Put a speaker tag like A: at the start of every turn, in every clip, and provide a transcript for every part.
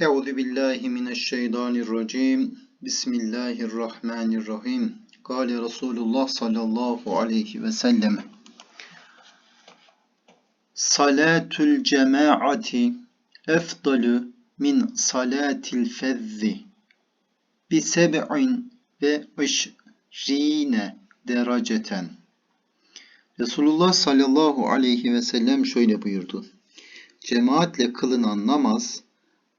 A: Euzu billahi mineşşeytanirracim. Bismillahirrahmanirrahim. Kale Resulullah sallallahu aleyhi ve sellem. Salatul cemaati efdalu min salatil fezzi bi seb'in ve işrine dereceten. Resulullah sallallahu aleyhi ve sellem şöyle buyurdu. Cemaatle kılınan namaz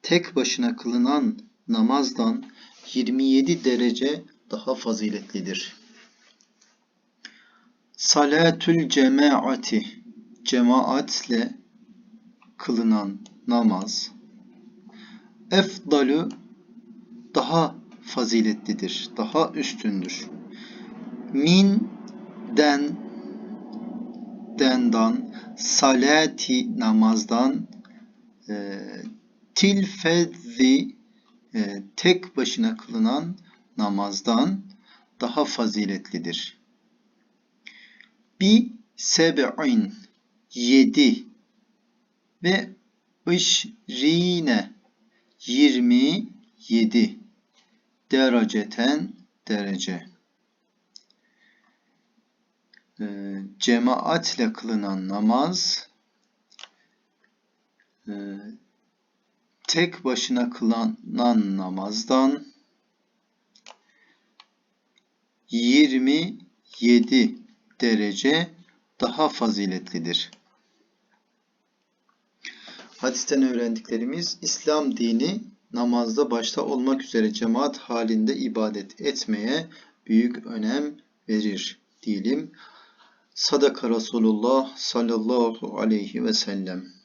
A: tek başına kılınan namazdan 27 derece daha faziletlidir. Salatül cemaati cemaatle kılınan namaz efdalu daha faziletlidir, daha üstündür. Min den dendan salati namazdan e, tilfezzi e, tek başına kılınan namazdan daha faziletlidir. Bi seb'in yedi ve işrine yirmi yedi dereceten derece. E, cemaatle kılınan namaz e, tek başına kılınan namazdan 27 derece daha faziletlidir. Hadisten öğrendiklerimiz İslam dini namazda başta olmak üzere cemaat halinde ibadet etmeye büyük önem verir diyelim. Sadaka Resulullah sallallahu aleyhi ve sellem.